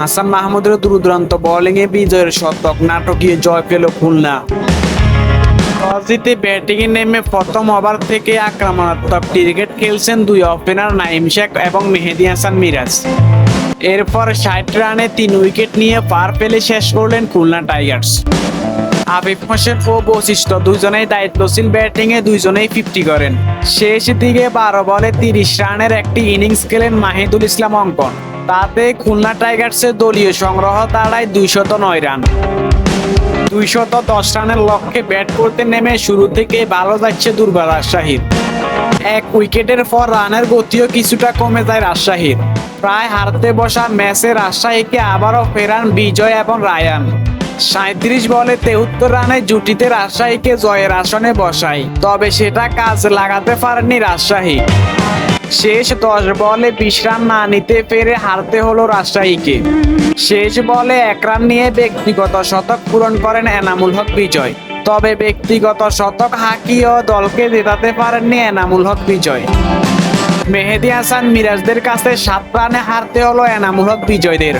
হাসান মাহমুদের দূরদূরান্ত বোলিংয়ে বিজয়ের শতক, নাটকীয় জয় পেল খুলনা। টস জিতে ব্যাটিংয়ে নেমে প্রথম ওভার থেকে আক্রমণাত্মক ক্রিকেট খেলছেন দুই ওপেনার নাইম শেখ এবং মেহেদি হাসান মিরাজ। এরপর ষাট রানে তিন উইকেট নিয়ে পার পেলে শেষ করলেন খুলনা টাইগার্স। আবিব হোসেন ও বশিষ্ঠ দুজনেই দায়িত্বশীল ব্যাটিংয়ে দুইজনেই ফিফটি করেন। শেষ দিকে বারো বলে তিরিশ রানের একটি ইনিংস খেলেন মাহিদুল ইসলাম অঙ্কন। তাতে খুলনা টাইগার্সের দলীয় সংগ্রহ দাঁড়ায় দুইশত নয় রান। দুইশত দশ রানের লক্ষ্যে ব্যাট করতে নেমে শুরু থেকে ভালো যাচ্ছে দুর্বার রাজশাহীর। এক উইকেটের পর রানের গতিও কিছুটা কমে যায় রাজশাহীর। প্রায় হারতে বসা ম্যাচে রাজশাহীকে আবারও ফেরান বিজয় এবং রায়ান। সাঁত্রিশ বলে তেহত্তর রানে জুটিতে রাজশাহীকে জয়ের আসনে বসায়, তবে সেটা কাজ লাগাতে পারেনি রাজশাহী। শেষ দশ বলে বিশ্রাম না নিতে পেরে হারতে হলো রাজশাহীকে। শেষ বলে এক রান নিয়ে ব্যক্তিগত শতক পূরণ করেন এনামুল হক বিজয়। তবে ব্যক্তিগত শতক হাঁকিয়েও দলকে জেতাতে পারেননি এনামুল হক বিজয়। মেহেদি হাসান মিরাজদের কাছে সাত রানে হারতে হলো এনামুল হক বিজয়দের।